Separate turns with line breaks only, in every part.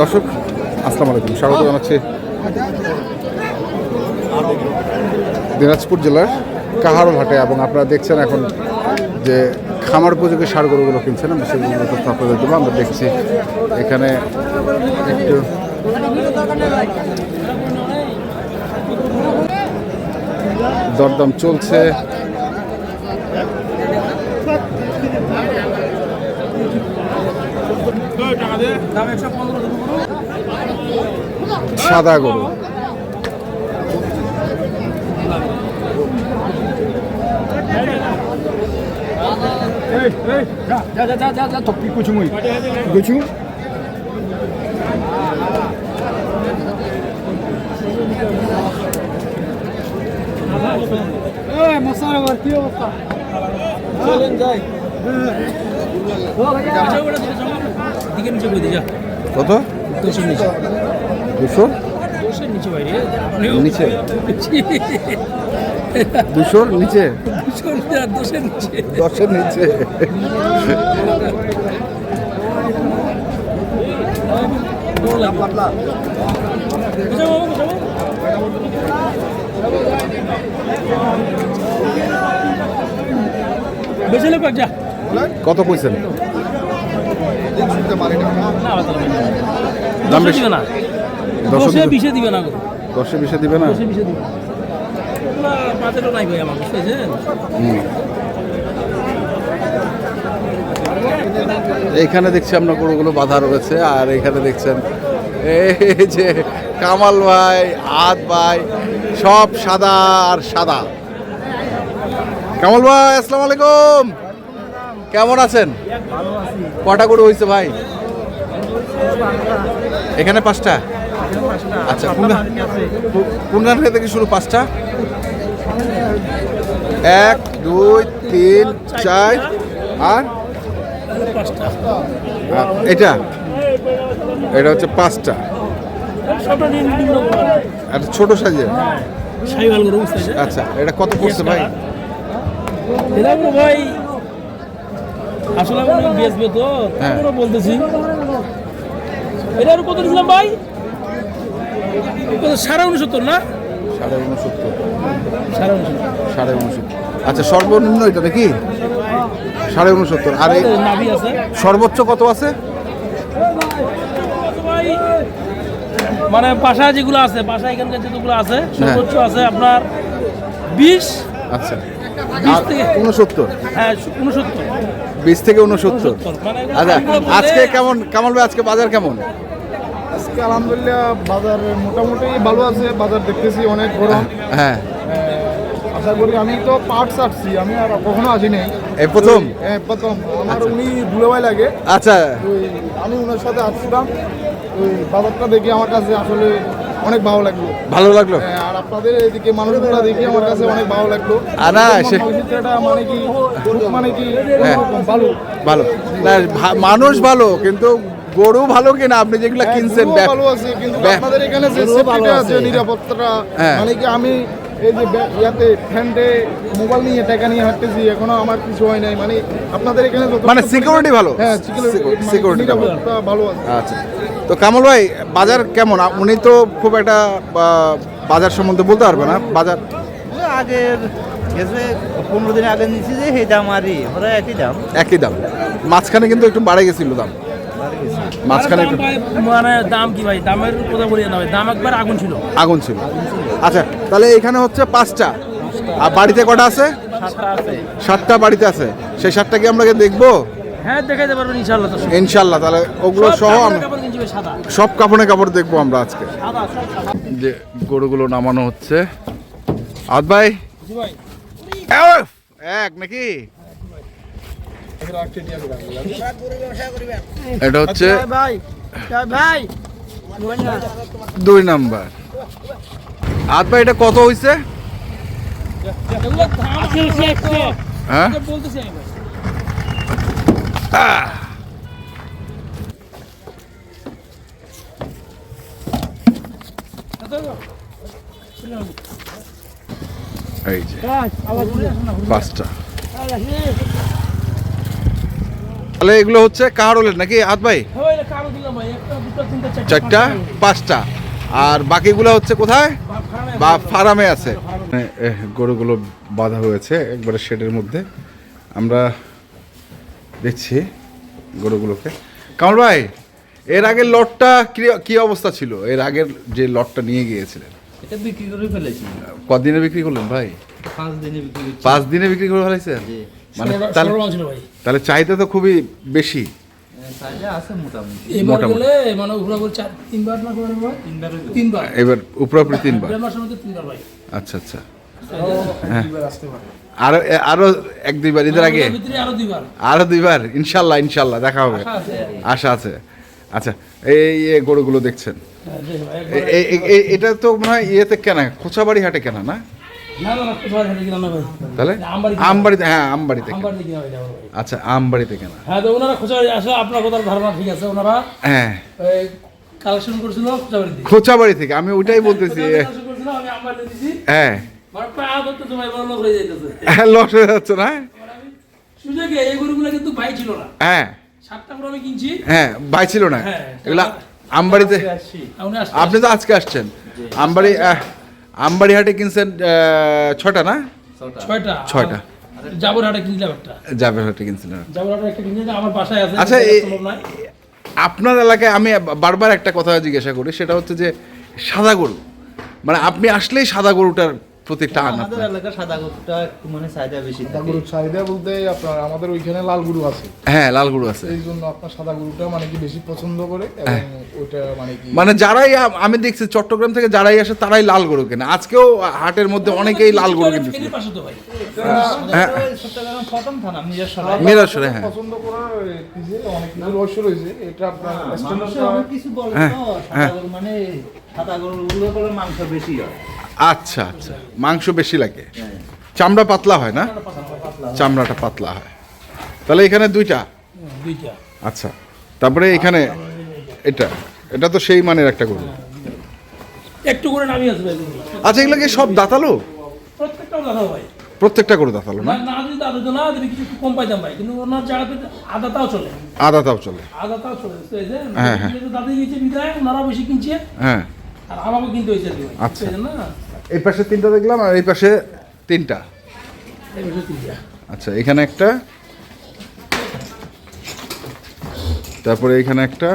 দর্শক, আসসালামু আলাইকুম। স্বাগত জানাচ্ছি দিনাজপুর জেলার কাহারোল হাটে এবং আপনারা দেখছেন এখন যে খামার উপযোগী সার গরুগুলো কিনছেন। আমরা সেগুলো তথ্য আপনাদের দেবো। আমরা দেখছি এখানে একটু দরদাম চলছে। সাদা গরু
자
সাদা গরু। গুছু
কত? দুশো?
নিচে
দুশোর নিচে? দশের নিচে কত কইছেন? দাম বেশি।
না।
দশে
দশে
দিবে?
বিশে দিবে না
দশে বিশে দিবে না?
দশে বিশে দিবে। বাজারও নাই ভাই আমার বুঝতেছেন
হুম। এইখানে দেখছি আমরা গরুগুলো বাধা রয়েছে আর এখানে দেখছেন এই যে কামাল ভাই আদ ভাই সব সাদা আর সাদা। কামাল ভাই আসসালামু আলাইকুম। কেমন আছেন? কটা গরু হয়েছে ভাই? এখানে পাঁচটা? আচ্ছা কোন গান? থেকে শুরু পাঁচটা? এক দুই তিন চার আর?
পাঁচটা
এটা? এটা হচ্ছে পাঁচটা। একটা ছোট সাইজের আচ্ছা এটা কত পড়ছে ভাই?
ভাই আসলে আমি বেচবে তো
হ্যাঁ।
বলতেছি। এটা আর কত দিয়েছিলাম ভাই সাড়ে উনসত্তর না?
সাড়ে উনসত্তর।
সাড়ে উনসত্তর।
সাড়ে উনসত্তর। আচ্ছা সর্বনিম্ন এটা নাকি? সাড়ে উনসত্তর। আর সর্বোচ্চ কত আছে?
মানে বাসা যেগুলো আছে বাসা এখানকার যেগুলো আছে সর্বোচ্চ আছে আপনার বিশ।
আচ্ছা। উনসত্তর?
হ্যাঁ উনসত্তর।
বিশ থেকে উনসত্তর।
মানে
আচ্ছা আজকে কেমন কামাল ভাই? আজকে বাজার কেমন?
আজকে আলহামদুলিল্লাহ বাজার মোটামুটি ভালো আছে বাজার দেখতেছি অনেক গরম।
হ্যাঁ।
আশা করি আমি তো পার্টস আসছি আমি আর কখনো আসিনি।
এই প্রথম?
হ্যাঁ প্রথম। আমার উনি দুলাভাই লাগে।
আচ্ছা।
আমি ওনার সাথে আসছিলাম ওই বাজারটা দেখে আমার কাছে আসলে অনেক ভালো লাগল।
ভালো লাগল?
হ্যাঁ, আর আপনাদের এদিকে মানুষগুলো দেখে আমার কাছে অনেক ভালো লাগল।
না, সে-
মানে কি মানে কি
হ্যাঁ।
ভালো।
ভালো। মানুষ ভালো কিন্তু গরু ভালো কিনা আপনি যেগুলো
হ্যাঁ,
কিনছেন
ভালো আছে কিন্তু আপনাদের এখানে যে সেফটিটা আছে। নিরাপত্তাটা
হ্যাঁ।
মানে কি আমি এই যে ইয়াতে ফ্যান্ডে মোবাইল নিয়ে টাকা নিয়ে হাঁটতেছি এখনও আমার কিছু হয় নাই। মানে আপনাদের এখানে
মানে সিকিউরিটি ভালো?
হ্যাঁ সিকিউরিটি
সিকিউরিটি ভালো।
আছে।
আচ্ছা। তো কামল ভাই বাজার কেমন? উনি তো খুব একটা বাজার সম্বন্ধে বলতে পারবে না। বাজার
আগের গেছে পনেরো দিন আগে নিচ্ছি যে সেই দাম আরই ওরা একই দাম।
একই দাম। মাঝখানে কিন্তু একটু বাড়ে গেছিল দাম। মাঝখানে
মানে দাম কি ভাই? দামের কথা বলি না ভাই। দাম একবার আগুন ছিল।
আগুন ছিল। আচ্ছা তাহলে এখানে হচ্ছে পাঁচটা। আর বাড়িতে কটা আছে?
সাতটা
বাড়িতে আছে। সেই সাতটা কি আমরা দেখব?
হ্যাঁ দেখাইতে পারবেন ইনশাল্লাহ তো।
ইনশাল্লাহ তাহলে ওগুলো সহ সব কাপড়ে কাপড় দেখব আমরা আজকে। যে গরুগুলো নামানো হচ্ছে। আদ ভাই। এক নাকি? এটা হচ্ছে
ভাই ভাই
দুই নাম্বার। আদ ভাই এটা কত হয়েছে হ্যাঁ? এই যে পাঁচটা। তাহলে এগুলো হচ্ছে কাহারোলের নাকি আদ ভাই?
হ্যাঁ
চারটা পাঁচটা। আর বাকিগুলো হচ্ছে কোথায়? বা ফার্মে আছে। এ, গরুগুলো বাঁধা হয়েছে একবারে শেডের মধ্যে। আমরা দেখছি গরুগুলোকে। কামল ভাই এর আগের লটটা কি- অবস্থা ছিল? এর আগের যে লটটা নিয়ে গিয়েছিলেন।
এটা বিক্রি করে ফেলেছি।
কদিনে বিক্রি করলেন ভাই?
পাঁচ দিনে বিক্রি
পাঁচ দিনে বিক্রি করে ফেলাইছেন
জি।
মানে তাহলে চাহিদা তো খুবই বেশি।
মোটামুটি।
এবার মানে
উপরাপুরি তিনবার আচ্ছা আচ্ছা। হ্যাঁ। আরও আরও এক দুইবার ঈদের আগে?
আরও দুইবার।
ইনশাল্লাহ ইনশাল্লাহ দেখা হবে।
আশা আছে।
আচ্ছা এই গরুগুলো দেখছেন।
হ্যাঁ,
এটা তো মনে হয় ইয়েতে কেনা খোঁচাবাড়ি হাটে কেনা না? তাহলে। আমবাড়িতে হ্যাঁ আমবাড়িতে। আচ্ছা আমবাড়িতে কেনা।
হ্যাঁ তো ওনারা আসলে আপনার ধারণা ঠিক আছে ওনারা
হ্যাঁ।
কালেকশন করছিল
খোঁচাবাড়ি থেকে আমি ওইটাই বলতেছি। হ্যাঁ।
লোক হয়ে
হ্যাঁ লস হয়ে যাচ্ছে না?
সুযোগে এই গরুগুলো কিন্তু ভাই ছিল না।
হ্যাঁ।
সাতটা করে আমি কিনছি।
হ্যাঁ ভাই ছিল না। এগুলা আমবাড়িতে আপনি তো আজকে আসছেন। আমবাড়ি আহ, আমবাড়ি কিনছেন ছটা না?
ছয়টা।
ছয়টা।
জাবর হাটে কিনলাম একটা।
যাবে কিনছিলেন
জাবর একটা কিনছি আমার বাসায় আছে
আচ্ছা এই- আপনার এলাকায় আমি বারবার একটা কথা জিজ্ঞাসা করি সেটা হচ্ছে যে সাদা গরু। মানে আপনি আসলেই সাদা গরুটার প্রতি টান
আমাদের এলাকার সাদা গরুটা একটু মানে চাহিদা বেশি
সাদা গরুর চাহিদা বলতে আপনার আমাদের ওইখানে লাল গরু আছে।
হ্যাঁ লাল গরু আছে।
এই জন্য আপনার সাদা গরুটা মানে কি বেশি পছন্দ করে এবং ওইটা মানে কি
মানে যারাই আমি দেখছি চট্টগ্রাম থেকে যারাই আসে তারাই লাল গরু কেনে। আজকেও হাটের মধ্যে অনেকেই লাল গরু কিনতেছে
পাশে তো ভাই?
হ্যাঁ।
চট্টগ্রাম প্রথম থানা
হ্যাঁ।
পছন্দ করার পিছে অনেক কিছু রহস্য রয়েছে। এটা আপনার
মানুষে অনেক কিছু বলে
হ্যাঁ,
তো
হ্যাঁ।
সাদা গরু মানে সাদা গরুগুলো মাংস বেশি হয়।
আচ্ছা আচ্ছা। মাংস বেশি লাগে। চামড়া পাতলা হয় না? চামড়াটা পাতলা হয়। তাহলে এখানে দুইটা? আচ্ছা। তারপরে এখানে এটা। এটা তো সেই মানের একটা গরু।
একটু করে গরুগুলো।
আচ্ছা এগুলো কি সব দাঁতালো?
প্রত্যেকটাও দেখাও ভাই।
প্রত্যেকটা গরু দাঁতালো
না?
না
যদি তো না যদি কিছু কম পাইতাম ভাই। কিন্তু ওনার জায়গাতে আদাটাও চলে।
আদাতাও চলে।
আদাটাও চলে
হ্যাঁ, হ্যাঁ।
দাদা বিদায় ওনারা বেশি কিনছে।
হ্যাঁ।
আর আমাকে কিনতে হয়েছে
আচ্ছা।
এই না?
এই পাশে তিনটা দেখলাম আর এই পাশে তিনটা।
এই বছর তিনটা।
আচ্ছা এখানে একটা। তারপরে এখানে একটা।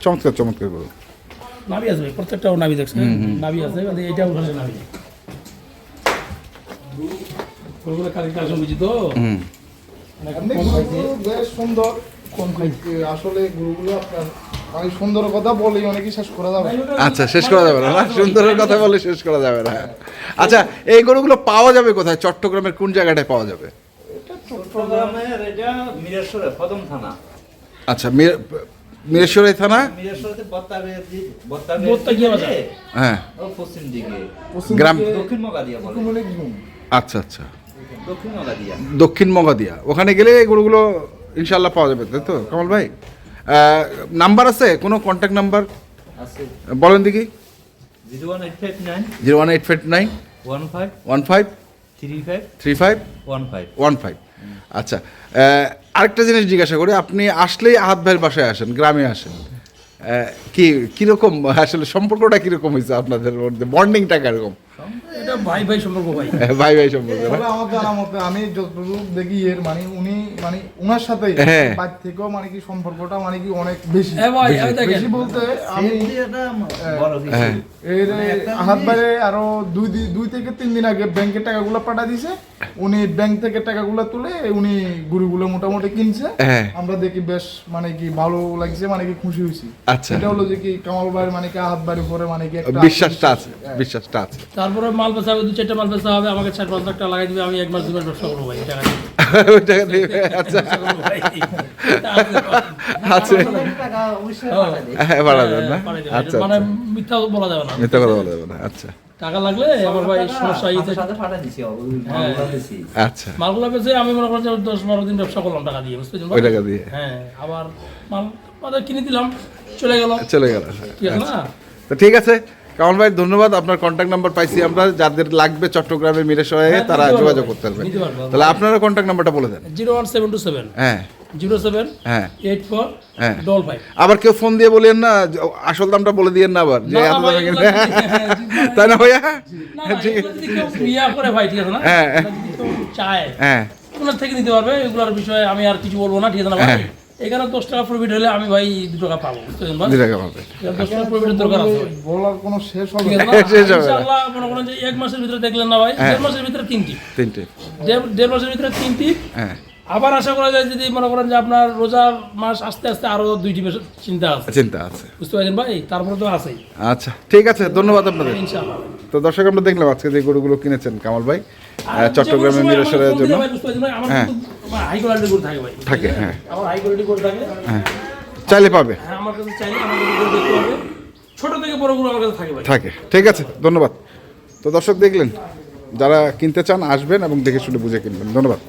চমৎকার চমৎকার গরু
নাবি আছে ভাই প্রত্যেকটাও নাবি দেখছে নাবি আছে মানে এইটাও ওখানে নাবি কালি বুঝি তো?
হুম।
সুন্দর। আসলে গরুগুলো আপনার মানে সুন্দর কথা বলেই অনেকই শেষ করা যাবে
আচ্ছা শেষ করা যাবে না সুন্দরের কথা বলে শেষ করা যাবে না। আচ্ছা এই গরুগুলো পাওয়া যাবে কোথায়? চট্টগ্রামের কোন জায়গাটায় পাওয়া যাবে?
চট্টগ্রামের এটা মিরাসরাই প্রথম থানা।
আচ্ছা মির- মিরেশ্বরাই থানা? হ্যাঁ।
পশ্চিম দিকে।
গ্রাম-
দক্ষিণ মগাদিয়া বলে।
আচ্ছা আচ্ছা।
দক্ষিণ মগাদিয়া।
দক্ষিণ মগাদিয়া। ওখানে গেলে এই গরুগুলো ইনশাল্লাহ পাওয়া যাবে তাই তো? কমল ভাই? নাম্বার আছে? কোনো কন্ট্যাক্ট নাম্বার
আছে।
বলেন দেখি।
Zero one eight five nine.
Zero one eight five nine.
One five.
One five.
Three five.
Three five.
One five.
One five. আচ্ছা আরেকটা জিনিস জিজ্ঞাসা করি আপনি আসলেই আহাত ভাইয়ের বাসায় আসেন গ্রামে আসেন কি কীরকম আসলে সম্পর্কটা কীরকম হয়েছে আপনাদের মধ্যে? বন্ডিংটা কীরকম?
এটা ভাই ভাই সম্পর্ক ভাই।
ভাই ভাই সম্পর্ক
তবে আমার জানা মতে আমি যতটুকু দেখি এর মানে উনি মানে উনার সাথে
হ্যাঁ।
থেকেও মানে কি সম্পর্কটা মানে কি অনেক বেশি। বেশি বলতে আমি
হ্যাঁ।
এর
মানে
আরও দুই দুই থেকে তিন দিন আগে ব্যাংকের টাকাগুলো পাঠা দিছে। উনি ব্যাংক থেকে টাকাগুলো তুলে উনি গরুগুলো মোটামুটি কিনছে।
হ্যাঁ।
আমরা দেখি বেশ মানে কি ভালো লাগছে মানে কি খুশি হয়েছি।
আচ্ছা।
এটা হলো যে কি কামাল ভাইয়ের মানে কি হাত বাড়ির উপরে মানে কি একটা
বিশ্বাসটা আছে বিশ্বাসটা আছে।
তারপরে মাল বেচা হবে দু চারটা মাল বেচা হবে আমাকে চার পাঁচ লাখ টাকা লাগাই দিবে আমি এক মাস দু মাস ব্যবসা করব ভাই টাকা
ওই টাকা দিয়ে, আচ্ছা
ব্যবসা করব ভাই। এটা আছে ভাই।
আছে
টাকা অবশ্যই
হ্যাঁ।
পাঠায় দিই।
হ্যাঁ পারা যাবে না আচ্ছা
মানে
আচ্ছা।
মিথ্যা বলা যাবে না
মিথ্যা কথা বলা যাবে না আচ্ছা
টাকা লাগলে আমার ভাই সমস্যা ইয়েতে
সাথে সাথে দিছি,
হ্যাঁ।
মালগুলো।
আচ্ছা
মালগুলো বেচে আমি মনে করছি দশ বারো দিন ব্যবসা করলাম টাকা দিয়ে বুঝতে
ওই টাকা দিয়ে
হ্যাঁ আবার মাল বাজার কিনে দিলাম চলে গেল
চলে গেল
ঠিক আছে
তো ঠিক আছে কামাল ভাই ধন্যবাদ আপনার কন্ট্যাক্ট নাম্বার পাইছি আমরা যাদের লাগবে চট্টগ্রামে মিরেশ্বরে
হ্যাঁ,
তারা যোগাযোগ করতে পারবে। তাহলে আপনারা কন্ট্যাক্ট নাম্বারটা বলে দেন।
Zero one seven two seven.
হ্যাঁ।
জিরো সেভেন
হ্যাঁ।
এইট ফোর
হ্যাঁ।
Double five.
আবার কেউ ফোন দিয়ে বলেন না আসল দামটা বলে দিয়েন না আবার যে এত দামে কিনে-
হ্যাঁ,
তাই না ভাইয়া? ঠিক
করে ভাই ঠিক আছে না?
হ্যাঁ।
চায়
হ্যাঁ।
ওনার থেকে নিতে পারবে এগুলোর বিষয়ে আমি আর কিছু বলব না ঠিক আছে না। এখানে দশ টাকা প্রফিট হলে আমি ভাই দু টাকা পাবো?
দু টাকা পাবে
দশ টাকা প্রফিটের দরকার আছে
বলার কোনো শেষ হবে
ঠিক
না।
আছে
শেষ হবে
ইনশাআল্লাহ মনে করেন যে এক মাসের ভিতরে দেখলেন না ভাই
হ্যাঁ।
দেড় মাসের ভিতরে তিনটি।
তিনটে।
দেড়- মাসের ভিতরে তিনটি।
হ্যাঁ।
আবার আশা করা যায় যদি মনে করেন যে আপনার রোজার মাস আস্তে আস্তে আরও দুইটি চিন্তা আছে।
চিন্তা আছে।
বুঝতে পারছেন ভাই? তারপরে তো আছেই।
আচ্ছা ঠিক আছে ধন্যবাদ আপনাদের।
ইনশাআল্লাহ।
তো দর্শক আমরা দেখলাম আজকে যে গরুগুলো কিনেছেন কামাল ভাই। চট্টগ্রামে
মিরসরের
জন্য? হ্যাঁ।
থাকে
হ্যাঁ। হ্যাঁ। চাইলে পাবে।
হ্যাঁ
থেকে ঠিক আছে ধন্যবাদ। তো দর্শক দেখলেন যারা কিনতে চান আসবেন এবং দেখে শুনে বুঝে কিনবেন। ধন্যবাদ।